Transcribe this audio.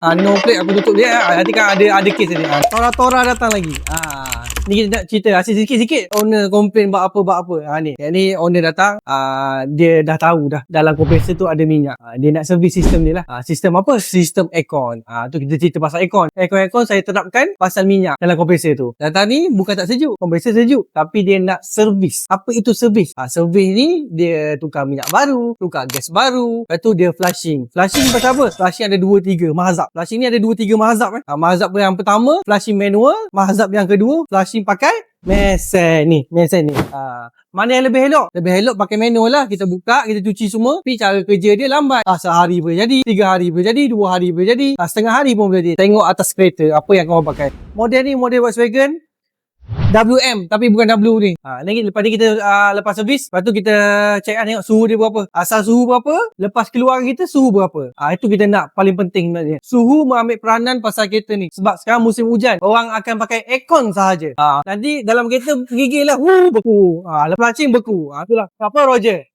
Ah, no plate aku tutup dia. Ah, nanti kan ada ada kes tadi. Ah, Tora-tora datang lagi. Ah, ni kita nak cerita asyik sikit-sikit. Owner komplain buat apa buat apa. Ah ni. Yang ni owner datang, ah dia dah tahu dah dalam kompresor tu ada minyak. Ah, dia nak servis sistem dia lah. Ah, sistem apa? Sistem aircon. Ah tu kita cerita pasal aircon. Aircon-aircon saya terapkan pasal minyak dalam kompresor tu. Datang ni bukan tak sejuk. Kompresor sejuk, tapi dia nak servis. Apa itu servis? Ah servis ni dia tukar minyak baru, tukar gas baru. Lepas tu dia flushing. Flushing pasal apa? Flushing ada 2 3 mazhab. Flushing ni ada 2 3 mazhab eh. Ah, mazhab yang pertama flushing manual, mazhab yang kedua flushing pakai mesin ni, mesin ni. Ah, mana yang lebih elok? Lebih elok pakai manual lah. Kita buka, kita cuci semua. Tapi cara kerja dia lambat. Ah, sehari boleh jadi, tiga hari boleh jadi, dua hari boleh jadi, ah, setengah hari pun boleh jadi. Tengok atas kereta apa yang kau pakai. Model ni model Volkswagen WM tapi bukan W ni. Ha, ni lepas ni kita uh, lepas servis, lepas tu kita check lah tengok suhu dia berapa. Asal suhu berapa, lepas keluar kita suhu berapa. Ah itu kita nak paling penting sebenarnya. Suhu mengambil peranan pasal kereta ni. Sebab sekarang musim hujan, orang akan pakai aircon sahaja. Ha, nanti dalam kereta gigil lah, wuh, beku. Ha, lepas cing beku. Ha, itulah. Apa Roger?